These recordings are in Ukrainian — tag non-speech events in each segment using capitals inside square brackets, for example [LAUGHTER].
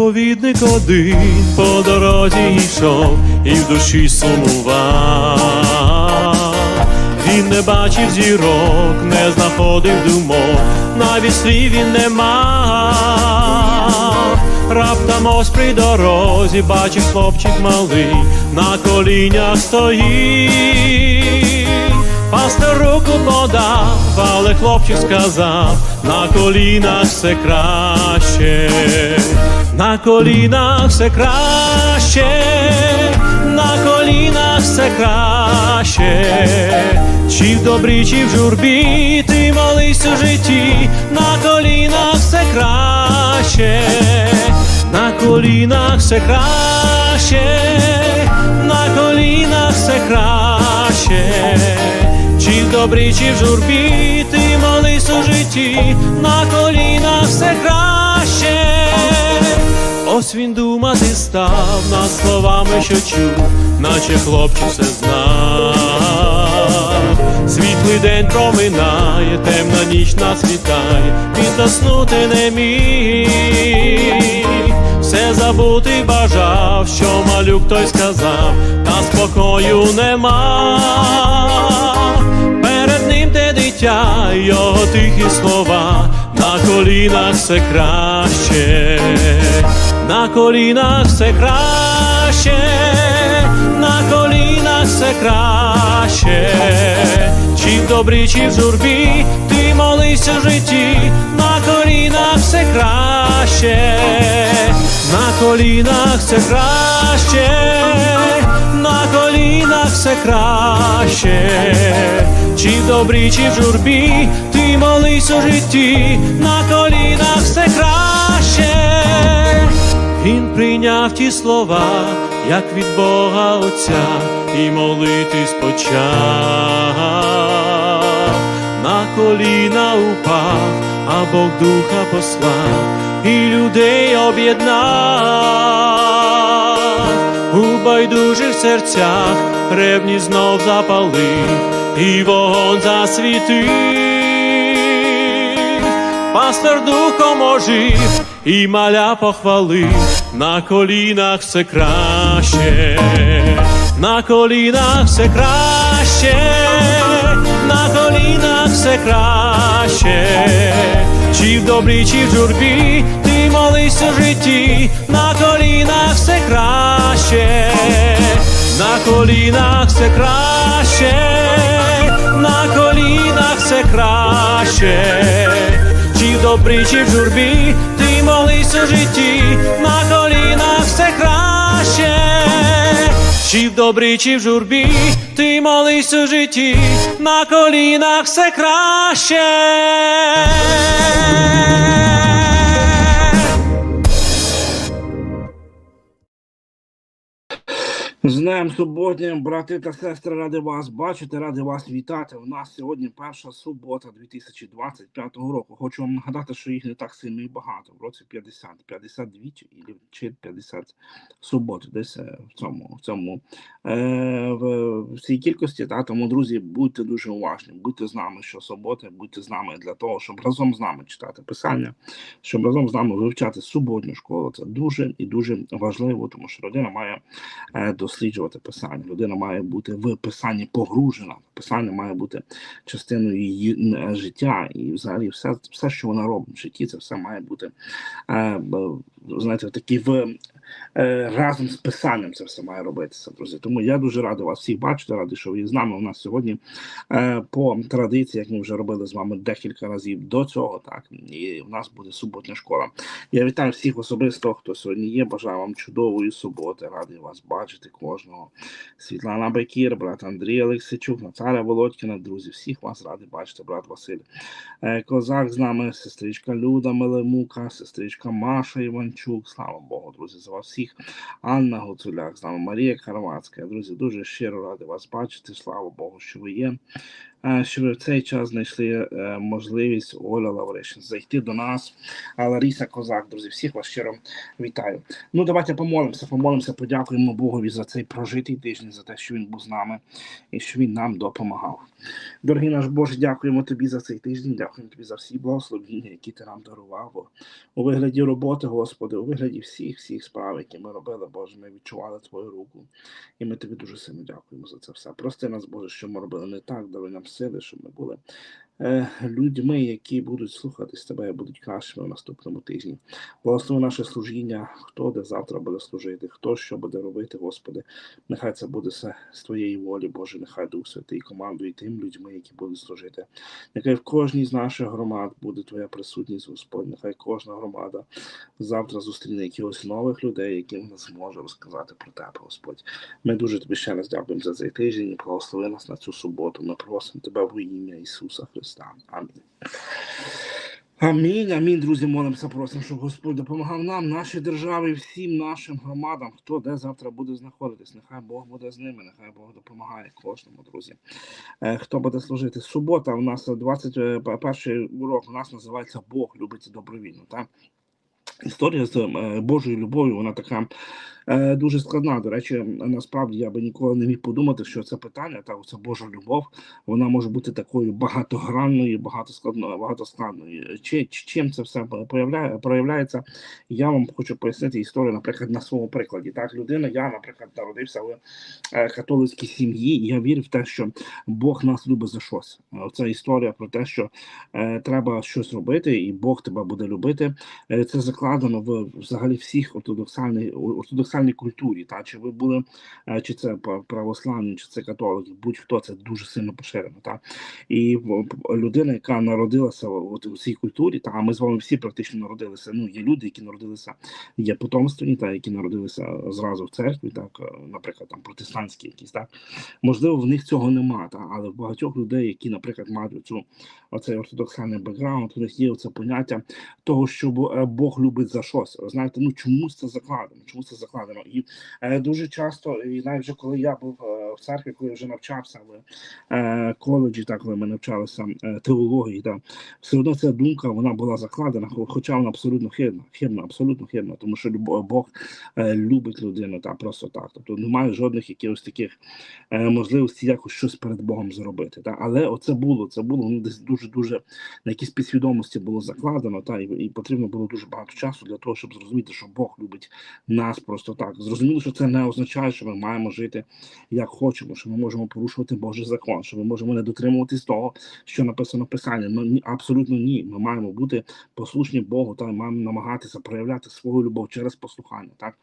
Проповідник один по дорозі йшов і в душі сумував. Він не бачив зірок, не знаходив думок, навіть слів він не мав. Раптом ось при дорозі бачив хлопчик малий, на колінях стоїть. Пастор руку подав, але хлопчик сказав, на колінах все краще, на колінах все краще, на колінах все краще, чи в добрі, чи в журбі, ти молись у житті, на колінах все краще, на колінах все краще, на колінах все краще. Чи в добрі, чи в журбі, ти молись у житті, на колінах все краще. Ось він думати став над словами, що чув, наче хлопчик все знав. День проминає, темна ніч насвітає, він заснути не міг. Все забути бажав, що малюк той сказав, та спокою нема. Перед ним те дитя, його тихі слова, на колінах все краще, на колінах все краще, все краще, чи в добрі, чи в журбі, ти молись у житті, на колінах все краще, на колінах все краще, на колінах все краще, чи в добрі, чи в журбі, ти молись у житті, на колінах все краще. Він прийняв ті слова, як від Бога Отця, і молитись почав. На коліна упав, а Бог духа послав, і людей об'єднав. У байдужих серцях ревні знов запалив, і вогонь засвітив. Пастор духом ожив і маля похвалив, на колінах все краще, на колінах все краще, на колінах все краще, чи в добрі, чи в журбі, ти молись у житті, на колінах все краще, на колінах все краще, на колінах все краще. Чи в добрі, чи в журбі, ти молись у житті, на колінах все краще, чи в добрі, чи в журбі, ти молись у житті, на колінах все краще. З Днем суботнім, брати та сестри, ради вас бачити, ради вас вітати. У нас сьогодні перша субота 2025 року. Хочу вам нагадати, що їх не так сильно і багато. В році 50, 52 чи, чи 50 субот, десь е, в цьому, в цьому е, в, цій кількості. Та, тому, друзі, будьте дуже уважні, будьте з нами щосуботи, будьте з нами для того, щоб разом з нами читати писання, щоб разом з нами вивчати суботню школу. Це дуже і дуже важливо, тому що людина має е, досліджувати писання. Людина має бути в писанні погружена. Писання має бути частиною її е, життя, і взагалі все, все, що вона робить в житті, це все має бути е, знаєте, такі в. Е, Разом з писанням це все має робитися, друзі. Тому я дуже радий вас всіх бачити, радий, що ви з нами. У нас сьогодні е, по традиції, як ми вже робили з вами декілька разів до цього, так і в нас буде суботня школа. Я вітаю всіх особисто, хто сьогодні є. Бажаю вам чудової суботи. Радий вас бачити кожного. Світлана Бекір, брат Андрій Олексійчук, Наталя Володькіна, друзі, всіх вас радий бачити, брат Василь Е, Козак з нами, сестричка Люда Мелемука, сестричка Маша Іванчук. Слава Богу, друзі, за вас всіх. Анна Гуцуляк, з нами Марія Карвацька. Друзі, дуже щиро радий вас бачити. Слава Богу, що ви є. Що ви в цей час знайшли е, можливість Оля Лавришин зайти до нас. А Лариса Козак, друзі, всіх вас щиро вітаю. Ну, давайте помолимося, помолимося, подякуємо Богові за цей прожитий тиждень, за те, що він був з нами і що він нам допомагав. Дорогий наш Боже, дякуємо тобі за цей тиждень, дякуємо тобі за всі благословіння, які ти нам дарував. У вигляді роботи, Господи, у вигляді всіх всіх справ, які ми робили, Боже, ми відчували Твою руку. І ми тобі дуже сильно дякуємо за це все. Прости нас, Боже, що ми робили не так, даруй нам сили, щоб ми були людьми, які будуть слухатись тебе будуть кращими в наступному тижні. Благослови наше служіння, хто де завтра буде служити, хто що буде робити, Господи. Нехай це буде все з Твоєї волі, Боже, нехай Дух Святий командує тим людьми, які будуть служити. Нехай в кожній з наших громад буде Твоя присутність, Господь. Нехай кожна громада завтра зустріне якихось нових людей, яким вона зможе розказати про тебе, Господь. Ми дуже тобі ще раз дякуємо за цей тиждень і благослови нас на цю суботу. Ми просимо тебе в ім'я Ісуса Христа. Амінь. Амінь, амінь, друзі, молимося, просимо, щоб Господь допомагав нам, нашій державі, всім нашим громадам, хто де завтра буде знаходитись. Нехай Бог буде з ними, нехай Бог допомагає кожному, друзі. Е, Хто буде служити? Субота у нас 21 урок, у нас називається Бог любить добровільно. Так? Історія з е, Божою любов'ю, вона така е, дуже складна. До речі, насправді я би ніколи не міг подумати, що це питання, та оця Божа любов, вона може бути такою багатогранною, багатоскладною, багатоскладною. Чи, чи- чим це все проявляє, проявляється? Я вам хочу пояснити історію, наприклад, на своєму прикладі. Так, людина, я, наприклад, народився в е, католицькій сім'ї, і я вірю в те, що Бог нас любить за щось. Це історія про те, що е, треба щось робити, і Бог тебе буде любити. Е, Це закладено в взагалі всіх ортодоксальній ортодоксальній культурі. Та чи ви були, е, чи це православні, чи це католики, будь-хто це дуже сильно поширено. Та і людина, яка народилася от у цій культурі, та ми з вами всі практично народилися. Ну є люди, які народилися, є потомственні, та які народилися зразу в церкві, так е, наприклад, там протестантські якісь так. Можливо, в них цього нема, та але в багатьох людей, які, наприклад, мають цю оцей ортодоксальний бекграунд, у них є оце поняття того, що е, Бог любить за щось. Знаєте, ну чомусь це закладено, чомусь це закладено. І е, дуже часто, і навіть вже коли я був е, в церкві, коли я вже навчався в е, коледжі, так коли ми навчалися теології, так, все одно ця думка вона була закладена, хоча вона абсолютно хибна, хибна, абсолютно хибна, тому що Бог любить людину та просто так. Тобто немає жодних якихось таких можливості якось щось перед Богом зробити. Та? Але оце було, це було ну, десь дуже дуже на якійсь підсвідомості було закладено, та і, і потрібно було дуже багато часу для того, щоб зрозуміти, що Бог любить нас просто так. Зрозуміло, що це не означає, що ми маємо жити як хочемо, що ми можемо порушувати Божий закон, що ми можемо не дотримуватись того, що написано в Писанні. Ну абсолютно ні. Ми маємо бути послушні Богу, та маємо намагатися проявляти свою любов через послухання. Так,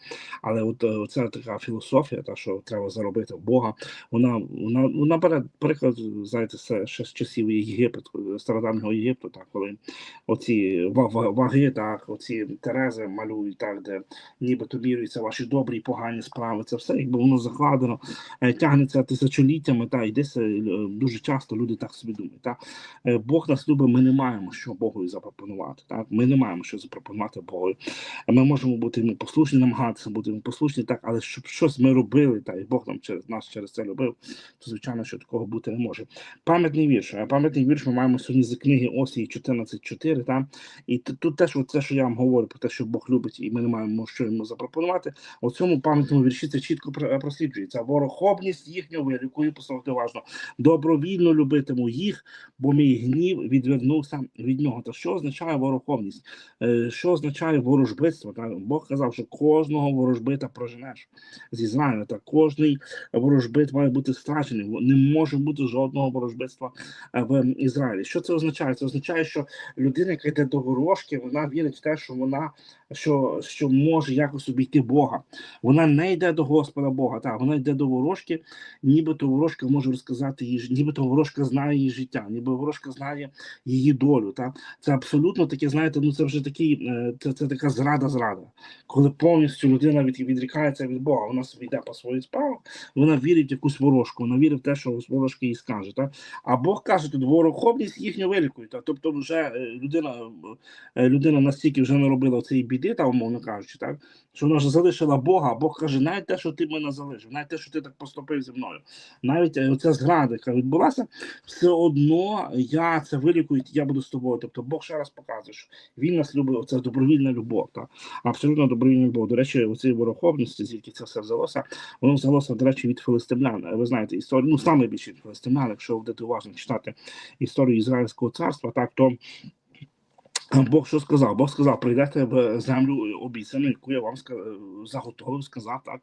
але от е, ця така філософія, та що треба заробити в Бога, вона вона, вона бере приклад, знаєте, ще з часів Єгипету, стародавнього Єгипту, так коли оці ва- ва- ваги, так, оці терези малюють, так, де нібито мірюються ваші добрі і погані справи. Це все, якби воно закладено, е, тягнеться тисячоліттями, та і десь е, дуже часто люди так собі думають. Так. Е, Бог нас любить, ми не маємо що Богу запропонувати. Так, ми не маємо що запропонувати Богу. Ми можемо бути йому послушні, намагатися бути йому послушні, так, але щоб щось ми робили, та і Бог нам через нас через це любив, то звичайно, що такого бути не може. Пам'ятний вірш. Пам'ятний вірш ми маємо сьогодні з книги Осії 14.4, та і тут теж те, що я вам говорю про те, що Бог любить, і ми не маємо що йому запропонувати. У цьому пам'ятному вірші це чітко просліджується. Ворохобність їхню вилікую, послухайте уважно. Добровільно любитиму їх, бо мій гнів відвернувся від нього. Та що означає вороховність? Е, Що означає ворожбитство? Бог казав, що кожного ворожбита проженеш з Ізраїля. Та кожний ворожбит має бути страчений. Не може бути жодного ворожбитства е, в Ізраїлі. Що це означає? Це означає, що людина, яка йде до ворожки, вона вірить в те, що вона що, що може якось обійти Бога. Вона не йде до Господа Бога, та вона йде до ворожки, нібито ворожка може розказати ж- нібито ворожка знає її життя, ніби ворожка знає її долю. Та це абсолютно таке, знаєте, ну це вже такий, е, це, це така зрада, зрада, коли повністю людина від, відрікається від Бога. Вона собі йде по своїй справі, вона вірить в якусь ворожку, вона вірить в те, що ворожка їй скаже. Та? А Бог каже, тут ворохобність їхню вилікує. Тобто, вже е, людина, е, людина настільки вже наробила цієї біди, та умовно кажучи, так що вона вже залишила Бога, Бог каже, навіть те, що ти мене залишив, навіть те, що ти так поступив зі мною, навіть е, оця зрада, яка відбулася, все одно я це вилікую, я буду з тобою. Тобто Бог ще раз показує, що він нас любить, оце добровільна любов, та абсолютно добровільна любов. До речі, оцій ворохобності, звідки це все взялося, воно взялося, до речі, від филистимлян. Ви знаєте, історію, ну саме більше від якщо будете уважно читати історію Ізраїльського царства, так то. [CLEARS THROAT] Бог що сказав? Бог сказав, прийдете в землю обіцяну, яку я вам заготовив, сказав так.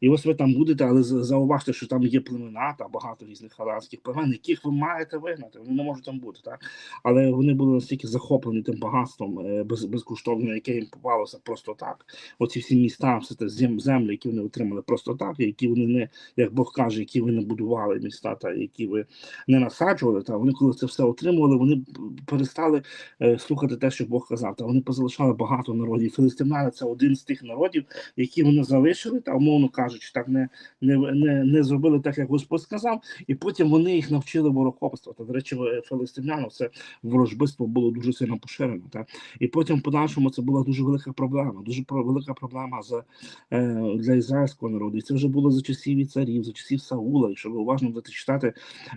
І ось ви там будете, але зауважте, що там є племена та багато різних халанських племен, яких ви маєте вигнати. Вони не можуть там бути, так. Але вони були настільки захоплені тим багатством е, без, безкоштовним, яке їм попалося просто так. Оці всі міста, все те землі, які вони отримали просто так, які вони не, як Бог каже, які ви не будували міста, та які ви не насаджували. Та вони, коли це все отримували, вони перестали е, слухати те, що Бог казав. Та вони позалишали багато народів. Филистимляни це один з тих народів, які вони залишили, та умовно кажучи, так не, не, не, не зробили так, як Господь сказав, і потім вони їх навчили ворохобства. Та, до речі, филистимлянам це ворожбиство було дуже сильно поширено. Та? І потім, подальшому, це була дуже велика проблема. Дуже велика проблема за, е, для ізраїльського народу. І це вже було за часів і царів, за часів Саула. Якщо ви уважно будете читати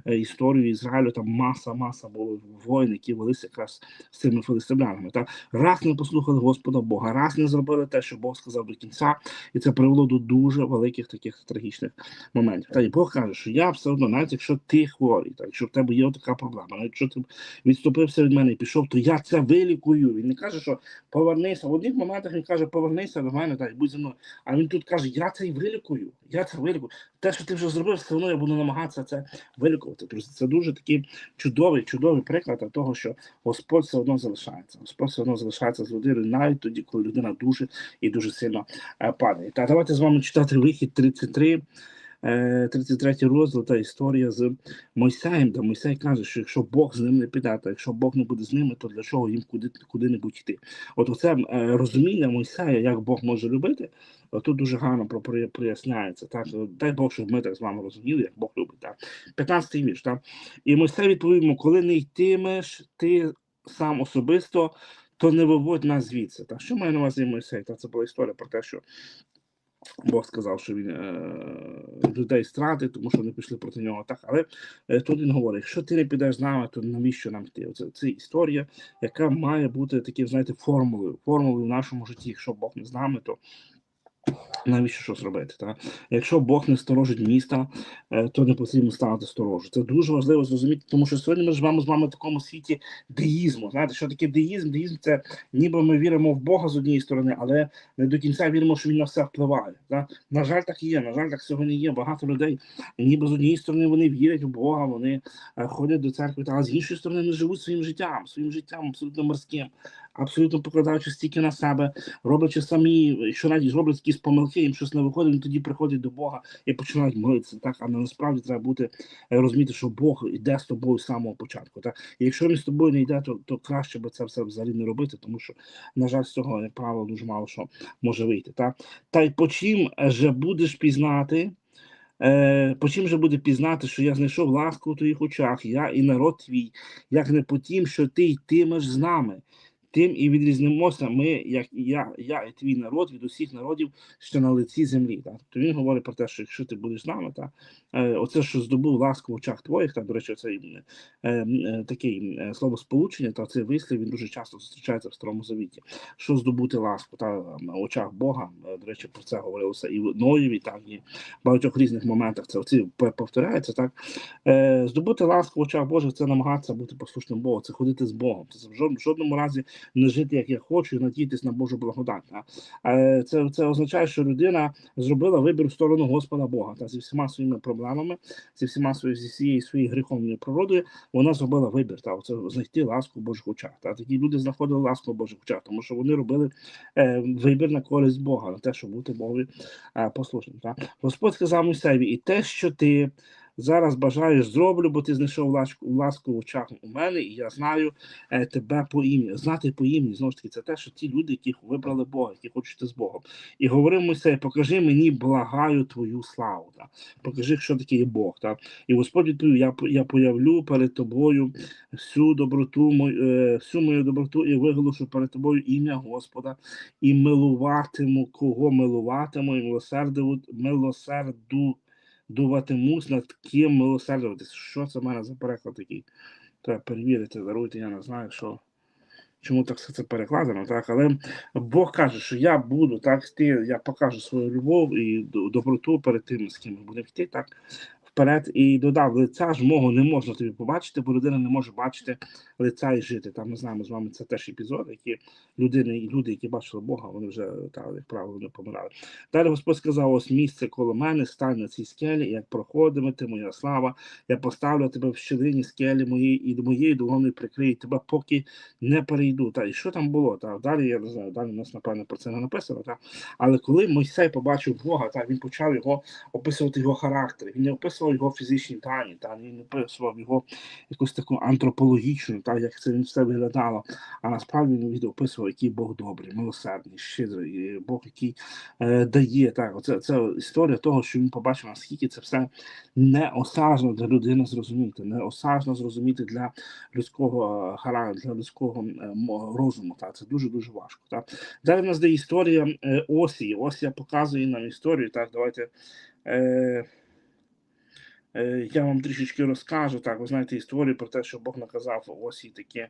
е, історію Ізраїлю, там маса, маса було воїн, які велися якраз з цими филистимлянами. Та раз не послухали Господа Бога, раз не зробили те, що Бог сказав до кінця, і це привело до дуже великих таких трагічних моментів. Та й Бог каже, що я все одно, навіть якщо ти хворий, так якщо в тебе є така проблема, навіть якщо ти відступився від мене і пішов, то я це вилікую. Він не каже, що повернися. В одних моментах він каже, повернися до мене, так, будь зі мною. А він тут каже, я це і вилікую. Я це вилікую. Те, що ти вже зробив, все одно я буду намагатися це вилікувати. Друзі, це дуже такий чудовий, чудовий приклад того, що Господь все одно залишається. Господь все одно залишається з людиною, навіть тоді, коли людина дуже і дуже сильно е, падає. Та давайте з вами читати вихід 33. е, 33 розділ та історія з Мойсеєм, де Мойсей каже, що якщо Бог з ним не піде, то якщо Бог не буде з ними, то для чого їм куди, куди-небудь йти? От оце е, розуміння Мойсея, як Бог може любити, тут дуже гарно про- про- проясняється. Так? Дай Бог, щоб ми так з вами розуміли, як Бог любить. Так? 15-й вірш. Так? І Мойсей відповів йому, коли не йтимеш ти сам особисто, то не виводь нас звідси. Так? Що має на увазі Мойсей? Та це була історія про те, що Бог сказав, що він е, людей стратить, тому що вони пішли проти нього. Так, але е, тут він говорить: якщо ти не підеш з нами, то навіщо нам йти? Оце це історія, яка має бути таким, знаєте, формулою, формулою в нашому житті. Якщо Бог не з нами, то навіщо щось робити? Так? Якщо Бог не сторожить міста, е, то не потрібно ставити сторожу. Це дуже важливо зрозуміти, тому що сьогодні ми живемо з вами в такому світі деїзму. Знаєте, що таке деїзм? Деїзм це ніби ми віримо в Бога з однієї сторони, але не до кінця віримо, що він на все впливає. Так? На жаль, так і є. На жаль, так сьогодні є. Багато людей, ніби з однієї сторони вони вірять в Бога, вони е, ходять до церкви, та, з іншої сторони вони живуть своїм життям, своїм життям абсолютно морським, абсолютно покладаючи стільки на себе, роблячи самі, що навіть роблять якісь помилки, їм щось не виходить, вони тоді приходять до Бога і починають молитися. Так, а насправді треба бути е, розуміти, що Бог йде з тобою з самого початку. Так? І якщо він з тобою не йде, то, то краще би це все взагалі не робити, тому що, на жаль, з цього, як правило, дуже мало що може вийти. Так? Та й по чим же будеш пізнати? Е, по чим же буде пізнати, що я знайшов ласку у твоїх очах, я і народ твій, як не по тім, що ти йтимеш з нами. Тим і відрізнимося ми, як і я, я і твій народ від усіх народів, що на лиці землі. Так? То він говорить про те, що якщо ти будеш з нами, та, е, оце, що здобув ласку в очах твоїх, та, до речі, це е, е, такий е, словосполучення, та цей вислів він дуже часто зустрічається в Старому Завіті. Що здобути ласку та на очах Бога, е, до речі, про це говорилося і в Ноєві, так і в багатьох різних моментах це оці повторяється. Так е, здобути ласку в очах Божих це намагатися бути послушним Богу, це ходити з Богом. Це в в жодному разі не жити, як я хочу, і надіятись на Божу благодать. Е, це, це означає, що людина зробила вибір в сторону Господа Бога та зі всіма своїми проблемами, зі всіма своєю зі всією своєю гріховною природою. Вона зробила вибір та це знайти ласку в Божих очах. Та такі люди знаходили ласку в Божих очах, тому що вони робили е, вибір на користь Бога, на те, щоб бути Богові е, послушним. Та. Господь сказав Мойсеєві, і те, що ти зараз бажаєш зроблю, бо ти знайшов ласку, ласку в очах у мене, і я знаю е, тебе по ім'я. Знати по ім'я, знову ж таки, це те, що ті люди, які вибрали Бога, які хочуть з Богом. І говорив Мойсей, покажи мені, благаю твою славу. Та. Покажи, що таке є Бог. Та. І Господь відповів, я, я появлю перед тобою всю доброту, мою, е, всю мою доброту і виголошу перед тобою ім'я Господа, і милуватиму, кого милуватиму, і милосердиву, милосерду дуватимусь над ким милосердуватись. Що це в мене за переклад такий? Треба перевірити, даруйте, я не знаю, що. Чому так все це перекладено, так? Але Бог каже, що я буду так йти, я покажу свою любов і доброту перед тим, з ким ми будемо йти, так вперед. І додав, лиця ж мого не можна тобі побачити, бо людина не може бачити лиця і жити. Там ми знаємо з вами це теж епізод, які людини і люди, які бачили Бога, вони вже так, як правило, не помирали. Далі Господь сказав: ось місце коло мене, стань на цій скелі, як проходиме ти, моя слава, я поставлю тебе в щілині скелі моєї і до моєї долони прикрию тебе, поки не перейду. Та і що там було? Та далі я не знаю, далі у нас напевно про це не написано. Та але коли Мойсей побачив Бога, та він почав його описувати його характер. Він не описував його фізичні дані, та він не описував його якусь таку антропологічну, та як це він все виглядало. А насправді він описував, який Бог добрий, милосердний, щедрий, Бог, який е, дає. Так, оце це історія того, що він побачив, наскільки це все неосажно для людини зрозуміти, неосажно зрозуміти для людського е, характеру, для людського е, розуму. Так, це дуже дуже важко. Так. Далі в нас де історія е, Осії. Осія показує нам історію. Так, давайте. Е, Я вам трішечки розкажу. Так, ви знаєте історію про те, що Бог наказав Осі таке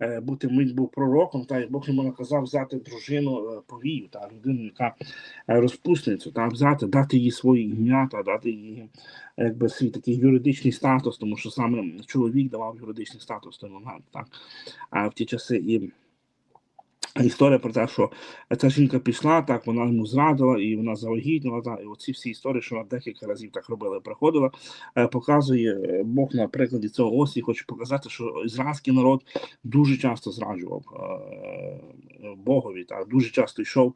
е, бути він був пророком, та і Бог йому наказав взяти дружину е, повію, та людину, яка е, розпусницю, та взяти, дати їй своє ім'я, та дати їй е, якби свій такий юридичний статус, тому що саме чоловік давав юридичний статус той момент, так а в ті часи і. Історія про те, що ця жінка пішла, так вона йому зрадила і вона завагітніла. Так, і оці всі історії, що вона декілька разів так робила, приходила, е, показує е, Бог на прикладі цього осі. Хоче показати, що ізраїльський народ дуже часто зраджував е, Богові, так дуже часто йшов.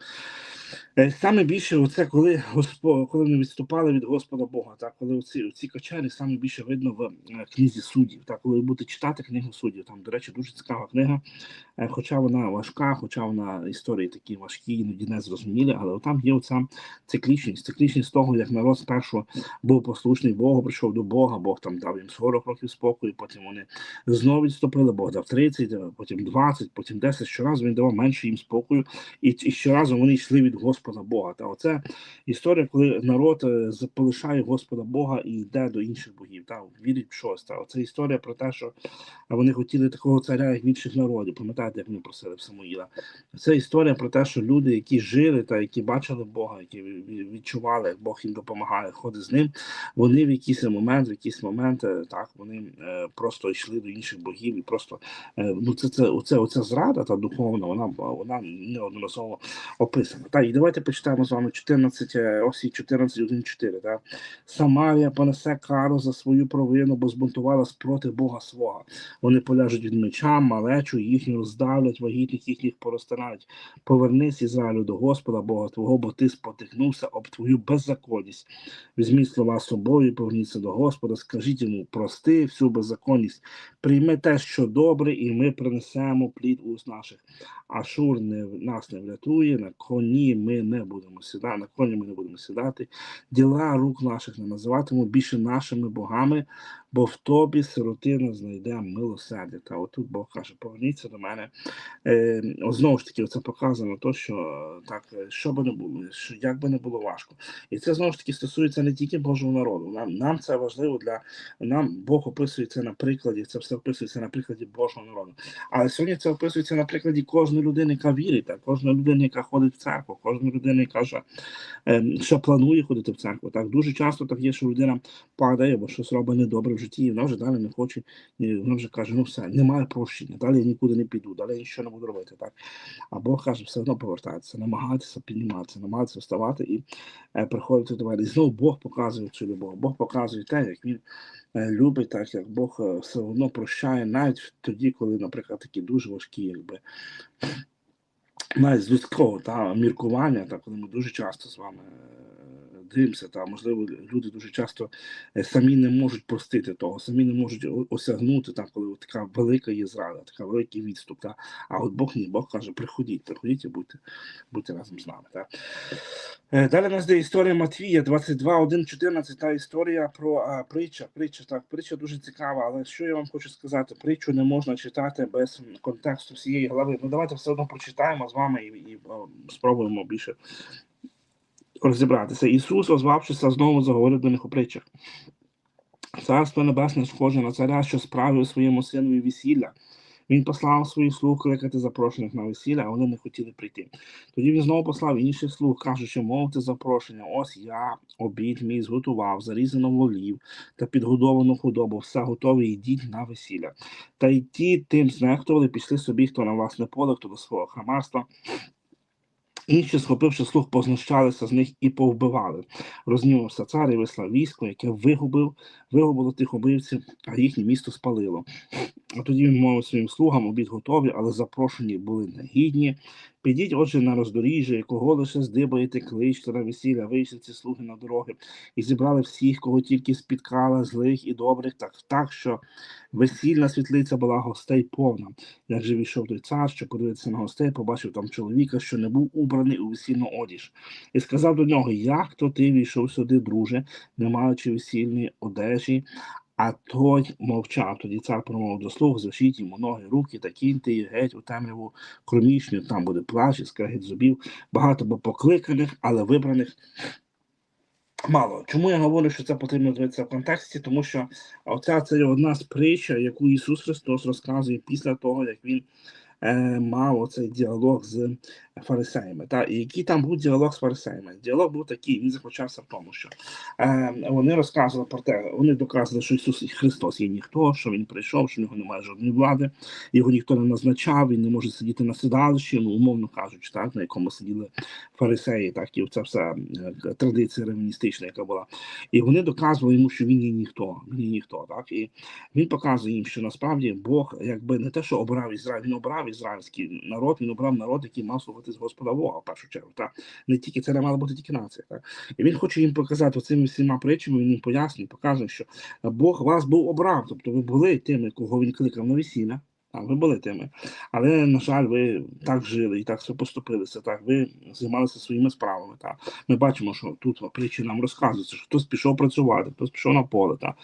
Саме більше, оце коли Господь, коли вони відступали від Господа Бога, так коли оці, ці качелі саме більше видно в книзі суддів, так коли будете читати книгу суддів. Там, до речі, дуже цікава книга. Хоча вона важка, хоча вона історії такі важкі, іноді незрозумілі, але там є оця циклічність, циклічність того, як народ спершу був послушний Богу, прийшов до Бога, Бог там дав їм 40 років спокою, потім вони знову відступили, Бог дав 30, е, потім 20, потім 10, щоразу він давав менше їм спокою, і, і щоразу вони йшли від Господа Бога. Та оце історія, коли народ е, полишає Господа Бога і йде до інших богів, та вірить в щось. Та оце історія про те, що вони хотіли такого царя, як в інших народів. Пам'ятаєте, як вони просили в Самуїла? Це історія про те, що люди, які жили та які бачили Бога, які ві- ві- відчували, як Бог їм допомагає, ходить з ним. Вони в якийсь момент, в якийсь момент е, так вони е, просто йшли до інших богів і просто е, ну це це оце, оця зрада та духовна, вона вона неодноразово описана. Так, і давайте почитаємо з вами 14, е, осі 14, 1, 4. Так? Самарія понесе кару за свою провину, бо збунтувалась проти Бога свого. Вони поляжуть від меча, малечу їхню роздавлять, вагітних їхніх поростинають. Повернись, Ізраїлю, до Господа Бога Твого, бо ти спотикнувся об твою беззаконність. Візьміть слова собою, поверніться до Господа, скажіть йому, прости всю беззаконність, прийми те, що добре, і ми принесемо плід уст наших. Ашур не, нас не врятує, на коні ми не будемо сідати, на коні ми не будемо сідати. Діла рук наших не називатиму більше нашими богами, бо в тобі сиротина знайде милосердя. Та отут Бог каже, поверніться до мене. Е, знову ж таки, це показано, то, що е, так, е, що би не було, що, як би не було важко. І це знову ж таки стосується не тільки Божого народу. Нам, нам це важливо для нам Бог описує це на прикладі, це все описується на прикладі Божого народу. Але сьогодні це описується на прикладі кожної людини, яка вірить, так, кожної людини, яка ходить в церкву, кожної людини, яка вже, е, що планує ходити в церкву. Так дуже часто так є, що людина падає, або щось робить недобре в і вона вже далі не хоче, вона вже каже: ну все, немає прощення, далі я нікуди не піду, далі я нічого не буду робити. Так. А Бог каже, все одно повертатися, намагатися підніматися, намагатися вставати і е, приходити до мене. І знову Бог показує цю любов. Бог показує те, як він е, любить, так як Бог е, все одно прощає, навіть тоді, коли, наприклад, такі дуже важкі, якби навіть з людського та міркування, так коли ми дуже часто з вами е, дивимося, та можливо люди дуже часто е, самі не можуть простити того, самі не можуть осягнути там, коли така велика є зрада, така великий відступ. Та. А от Бог ні, Бог каже, приходіть, приходіть і будьте, будьте разом з нами. Та. Е, Далі нас де історія Матвія 22, 1, 14, та історія про а, притча. Притча, так, притча дуже цікава, але що я вам хочу сказати? Притчу не можна читати без контексту всієї глави. Ну давайте все одно прочитаємо з вами і, і а, спробуємо більше розібратися. Ісус, озвавшися, знову заговорив до них у притчах. Царство небесне схоже на царя, що справив своєму синові весілля. Він послав своїх слуг кликати запрошених на весілля, а вони не хотіли прийти. Тоді він знову послав інших слуг, кажучи, мовте запрошення. Ось я, обід мій зготував, зарізано волів та підгодовану худобу, все готове, йдіть на весілля. Та й ті тим знехтували, пішли собі, хто на власне поле, хто до свого хамарства. Інші, схопивши слух, познущалися з них і повбивали. Рознівався цар і вислав військо, яке вигубив, вигубило тих убивців, а їхнє місто спалило. А тоді він мовив своїм слугам, обід готові, але запрошені були негідні. Підіть, отже, на роздоріжжя, кого лише здибаєте, кличте на весілля, вийшли ці слуги на дороги, і зібрали всіх, кого тільки спіткала, злих і добрих, так, так що весільна світлиця була гостей повна. Як же війшов той цар, що подивитися на гостей, побачив там чоловіка, що не був убраний у весільну одіж, і сказав до нього: Як то ти війшов сюди, друже, не маючи весільної одежі? А той мовчав. Тоді цар промовив до слуг, зашіть йому ноги, руки та кіньте її геть у темряву кромішню, там буде плач і скрегіт зубів. Багато бо покликаних, але вибраних мало. Чому я говорю, що це потрібно дивитися в контексті? Тому що оця це одна з притча, яку Ісус Христос розказує після того, як Він мав оцей діалог з фарисеями. Та? І який там був діалог з фарисеями? Діалог був такий, він заключався в тому, що е, вони розказували про те, вони доказували, що Ісус Христос є ніхто, що Він прийшов, що в нього немає жодної влади, його ніхто не назначав, він не може сидіти на сідалищі, ну, умовно кажучи, так, на якому сиділи фарисеї, так, і це все е, традиція ревністична, яка була. І вони доказували йому, що він є ніхто, він є ніхто, так, і він показує їм, що насправді Бог, якби не те, що обрав Ізраїль, він обрав ізраїльський народ, він обрав народ, який мав слухатись Господа Бога в першу чергу. Так? Не тільки це не мала бути тільки нація. Так? І він хоче їм показати цими всіма притчами, він їм пояснює, показує, що Бог вас був обрав, тобто ви були тими, кого він кликав на весілля. Так, ви були тими. Але, на жаль, ви так жили і так все поступилися. Так, ви займалися своїми справами. Так. Ми бачимо, що тут притчі нам розказується, що хтось пішов працювати, хтось пішов на поле, так.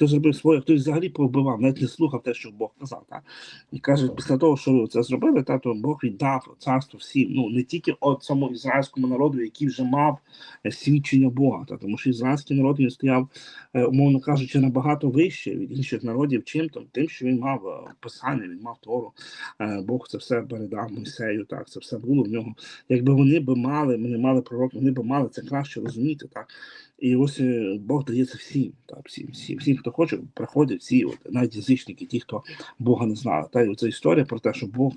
Хтось зробив своє, хтось взагалі повбивав, навіть не слухав те, що Бог казав. Так. І каже, після того, що ви це зробили, та, то Бог віддав царство всім, ну не тільки от самому ізраїльському народу, який вже мав е, свідчення Бога, та, тому що ізраїльський народ він стояв, е, умовно кажучи, набагато вище від інших народів, чим там, тим, що він мав е, писання, він мав Тору. Бог це все передав Мойсею, так, це все було в нього. Якби вони би мали, вони мали пророк, вони би мали це краще розуміти, так. І ось Бог дає це всім, так, всім, всім, всім, хто хоче, приходять всі, от, навіть язичники, ті, хто Бога не знали. Та й оця історія про те, що Бог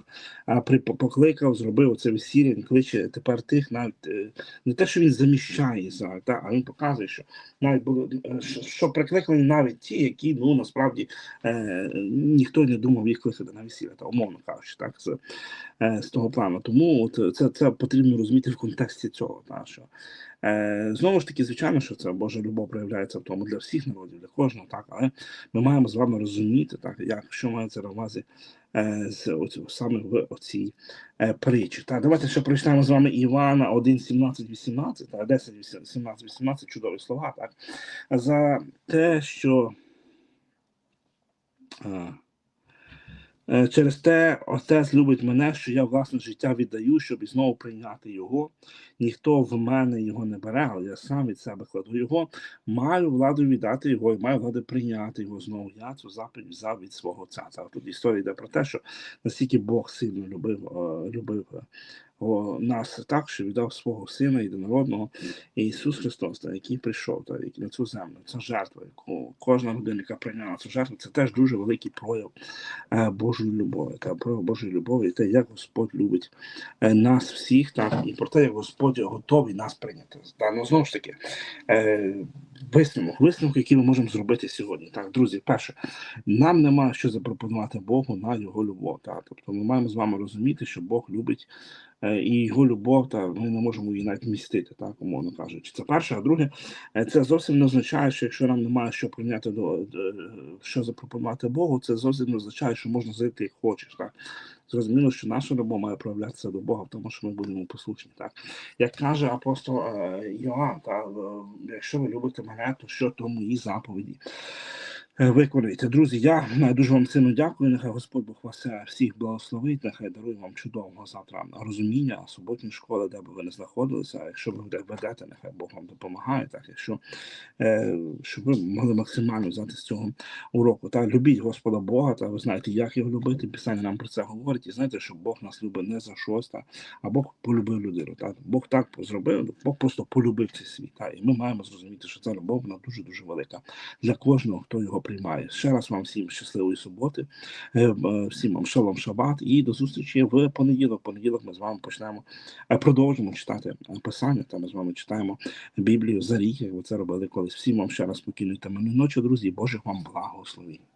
а, при, покликав, зробив оце весілля, він кличе тепер тих, навіть е, не те, що він заміщає Ізраїль, та, а він показує, що навіть було е, що, що прикликані навіть ті, які ну насправді е, ніхто не думав їх кликати на весілля, та умовно кажучи, так з, е, з того плану. Тому от, це, це потрібно розуміти в контексті цього. Та, що, е, знову ж таки, звичайно, що це Божа любов проявляється в тому для всіх народів, для кожного, так, але ми маємо з вами розуміти, так, як що мається на увазі е, з оцю, саме в оцій е, притчі. Так, давайте ще прочитаємо з вами Івана 1, 17, 18, та 10, 17, 18, чудові слова, так, за те, що Е, Через те отець любить мене, що я власне життя віддаю, щоб і знову прийняти його. Ніхто в мене його не бере, але я сам від себе кладу його. Маю владу віддати його і маю владу прийняти його знову. Я цю заповідь взяв від свого отця. Тут історія йде про те, що настільки Бог сильно любив, е, любив е, нас так, що віддав свого сина єдинородного Ісус Христос, та, який прийшов та, на цю землю. Це жертва, яку кожна людина, яка прийняла цю жертву, це теж дуже великий прояв е, Божої любові, та прояв Божої любові, і те, як Господь любить е, нас всіх, так, і про те, як Господь готовий нас прийняти. Та, ну, знову ж таки, е, висновок, висновок, який ми можемо зробити сьогодні. Так, друзі, перше, нам немає що запропонувати Богу на його любов. Так? Тобто ми маємо з вами розуміти, що Бог любить і його любов, та ми не можемо її навіть вмістити, так, умовно кажучи. Це перше, а друге, е, це зовсім не означає, що якщо нам немає що прийняти до до- що запропонувати Богу, це зовсім не означає, що можна жити як хочеш. Так? Зрозуміло, що наша любов має проявлятися до Бога, тому що ми будемо послушні. Так? Як каже апостол е, Йоанн, та, е, якщо ви любите мене, то що то мої заповіді е, виконуєте. Друзі, я е, дуже вам сильно дякую. Нехай Господь Бог вас е, всіх благословить, нехай дарує вам чудового завтра розуміння, суботні школи, де би ви не знаходилися. Якщо ви де ведете, нехай Бог вам допомагає. Так, якщо е, щоб ви могли максимально взяти з цього уроку. Та любіть Господа Бога, та ви знаєте, як його любити. Писання нам про це говорить. І знаєте, що Бог нас любить не за щось, та, а Бог полюбив людину. Так? Бог так зробив, Бог просто полюбив цей світ. Та? І ми маємо зрозуміти, що ця любов вона дуже дуже велика для кожного, хто його приймає. Ще раз вам всім щасливої суботи, е, е, всім вам шалом шабат і до зустрічі в понеділок. Понеділок ми з вами почнемо е, продовжимо читати писання. Та ми з вами читаємо Біблію за рік, як ви це робили колись. Всім вам ще раз спокійної та ночі, друзі. Божих вам благословень.